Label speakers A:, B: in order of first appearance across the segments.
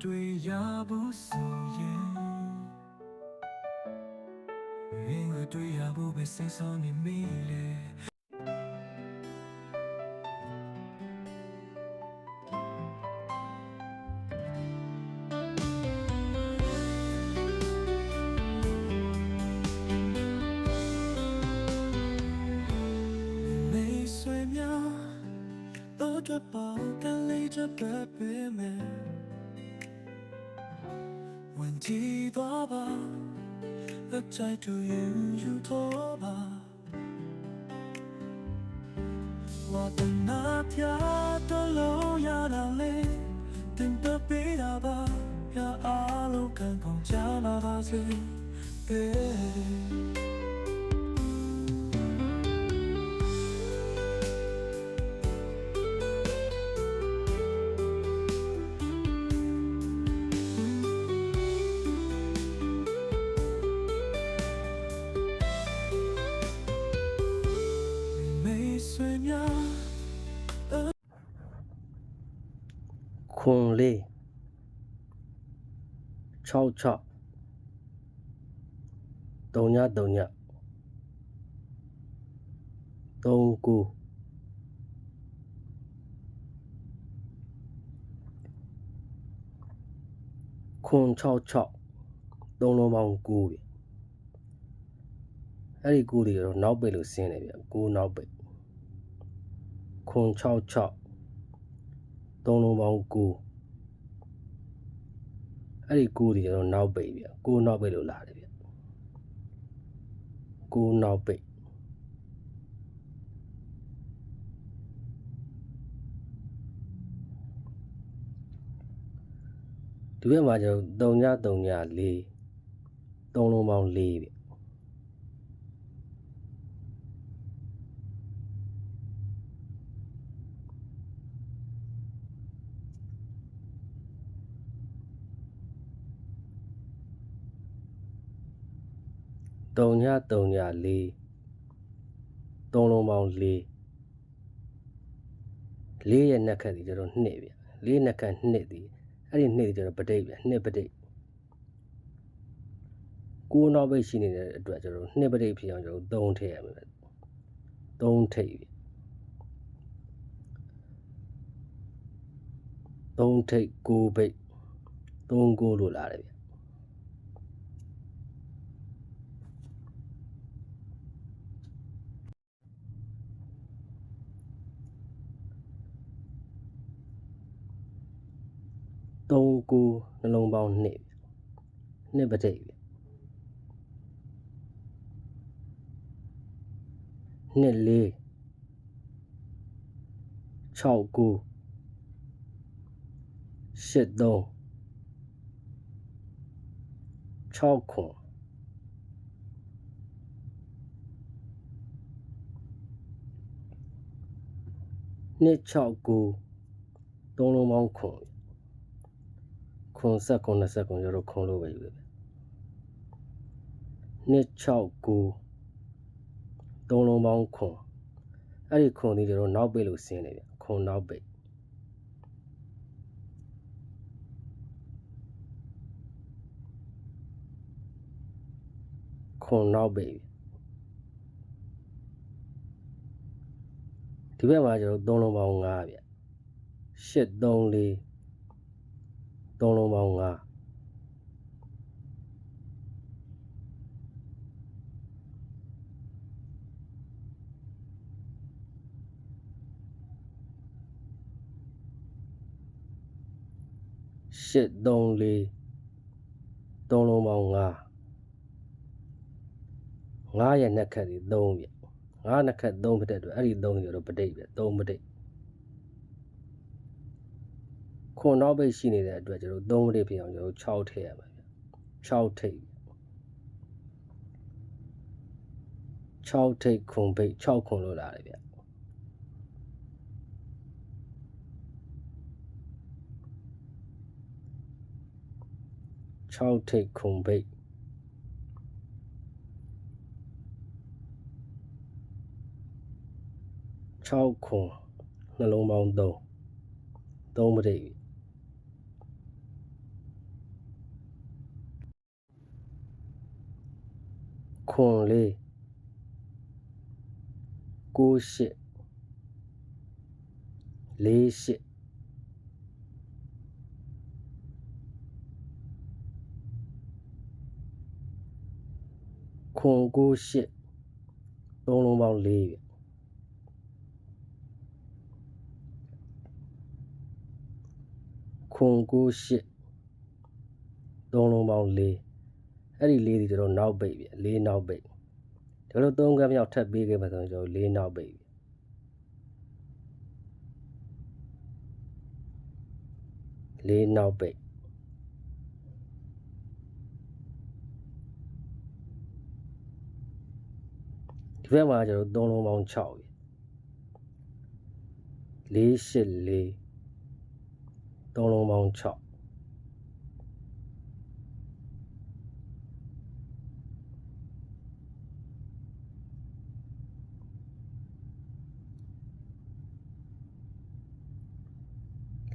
A: 对呀不思耶，因为对呀不被心上你迷恋。睡眠，露着包，但累着白背面。 ကြည့်သွားပါ Look tight to you you တော့ပါဝါတနာပြတော်လို့ရတာလေတင်တပေးတာပါပြအားလုံးခံကောင်းကြပါပါစေ Baby
B: ခွန်လေး66 3ည3ည39ခွန်66သုံးလုံးပေါင်း9ပြီအဲ့ဒီ9တွေကတော့နောက်ပိတ်လို့ဆင်းတယ်ဗျ9နောက်ပိတ်ခွန်66 သုံးလုံးပေါင်း9အဲ့ဒီ9တွေကတော့နောက်ပိတ်ဗျ9နောက်ပိတ်လို့လာတယ်ဗျ9နောက်ပိတ်ဒီဘက်မှာကျတော့3ည3ည4သုံးလုံးပေါင်း4ဗျ 3ည3ည4သုံးလုံးပေါင်း4 4ရဲ့နှက်ခတ်ဒီကျတော့2ဗျ4နှက်ခတ်2ဒီအဲ့ဒီ2ဒီကျတော့ပဋိတ်ဗျ2ပဋိတ်ကိုးနောက်ပိတ်ရှိနေတဲ့အတွက်ကျတော့2ပဋိတ်ဖြစ်အောင်ကျတော့3ထည့်ရမယ်ဗျ3ထိပ်ဗျ3ထိပ်9ပိတ်3ကိုလို့လာတယ်ဗျ 3ကိုနှလုံးပေါင်း2ဗျ2ပဋိတ်ဗျ2 4 6ကို8 3 6ခွန်နှစ်6ကိုသုံးလုံးပေါင်းခွန် ခွန်ဆက်ခွန်20ခွန်ကျတော့ခွန်လို့ပဲယူတယ်ဗျနှစ်6ကိုသုံးလုံးပေါင်းခွန်အဲ့ဒီခွန်ဒီကျတော့နောက်ပိတ်လို့ဆင်းတယ်ဗျခွန်နောက်ပိတ်ခွန်နောက်ပိတ်ဗျဒီဘက်မှာကျတော့သုံးလုံးပေါင်း5ဗျ8 3 4 သုံးလုံးပေါင်း5ရှစ်သုံးလေးသုံးလုံးပေါင်း9 9ရဲ့နှက်ခတ်ဒီ3ပြ9နှက်ခတ်3ဖြစ်တဲ့အတွက်အဲ့ဒီ3ကြီးတော့ပဋိတ်ပြ3ပဋိတ် ခွန်နောက်ပိတ်ရှိနေတဲ့အတွက်ကျွန်တော်3ပဋိတ်ဖြစ်အောင်ကျွန်တော်6ထည့်ရမှာဗျ6ထိပ်6ထိပ်ခွန်ပိတ်6ခွန်လို့လာတယ်ဗျ6ထိပ်ခွန်ပိတ်6ခွန်နှလုံးပေါင်း3 3ပဋိတ် ခွန်လေးကိုးရှစ်လေးရှစ်ခွန်ကိုးရှစ်သုံးလုံးပေါင်းလေးဗျခွ အဲ့ဒီလေးဒီကျွန်တော်နောက်ပိတ်ဗျလေးနောက်ပိတ်ဒီလိုသုံးကပ်မြောက်ထပ်ပေးခဲ့မှဆိုရင်ကျွန်တော်လေးနောက်ပိတ်ဗျလေးနောက်ပိတ်ဒီဘက်မှာကျွန်တော်သုံးလုံးပေါင်း6ဗျလေးရှစ်လေးသုံးလုံးပေါင်း6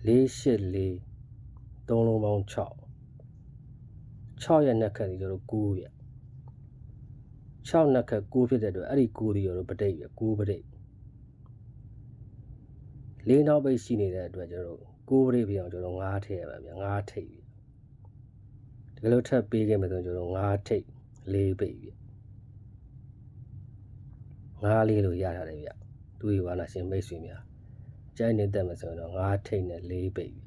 B: လေးရှစ်လေးသုံးလုံးပေါင်း6 6ရဲ့နှစ်ခက်ဒီကျွန်တော်9ပြ6နှစ်ခက်9ဖြစ်တဲ့အတွက်အဲ့ဒီ9ဒီကျွန်တော်ပဋိပ်ပြ9ပဋိပ်လေးနောက်ပိတ်ရှိနေတဲ့အတွက်ကျွန်တော်9ပဋိပ်ပြအောင်ကျွန်တော်9ထည့်ရပါဗျာ9ထိပ်ပြဒီလိုထပ်ပေးခဲ့မယ်ဆိုရင်ကျွန်တော်9ထိပ်4ပိတ်ပြ9လေးလို့ရထားတယ်ဗျသူ့ဝါနာရှင်မိတ်ဆွေများ ကျိုင်းနေတက်မယ်ဆိုရင်တော့9ထိတ်နဲ့4ပိတ်ပြီ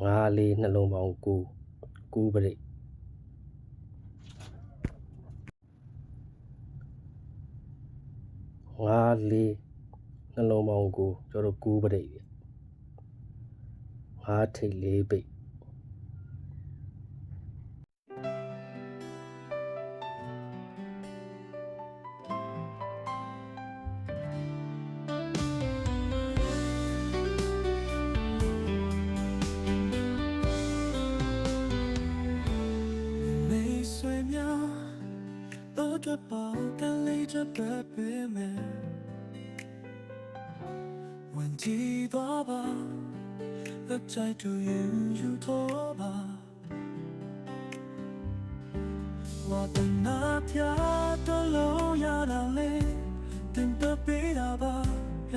B: 9လေးနှလုံးပေါင်း9 9ပိတ်9လေးနှလုံးပေါင်း9ကျွန်တော်9ပိတ်ပြီ9ထိတ်4ပိတ်
A: တော့တော့ပေါ့ကလေးချက်ပဲပေးမယ်ဝင်ကြည့်တော့ပါလက်ချိုက်တူရင်ယူတော့ပါဝတ်နာပြတော့လို့ရတာလေတင်တပေးတာပါပြ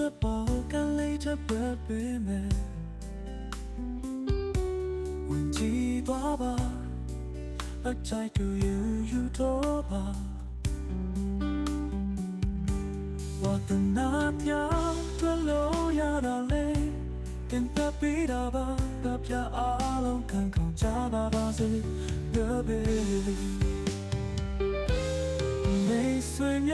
A: အတွက်ပေါ်ကလေးချက်ပဲပေးမယ်ဝင်ကြည့်သွားပါအချိုက်တူယူယူတော့ပါဝတ်နာပြတွေ့လို့ရတာလေတင်တပေးတာပါတပြအားလုံးခံကောင်းကြပါပါစေ Baby မိတ်ဆွေများ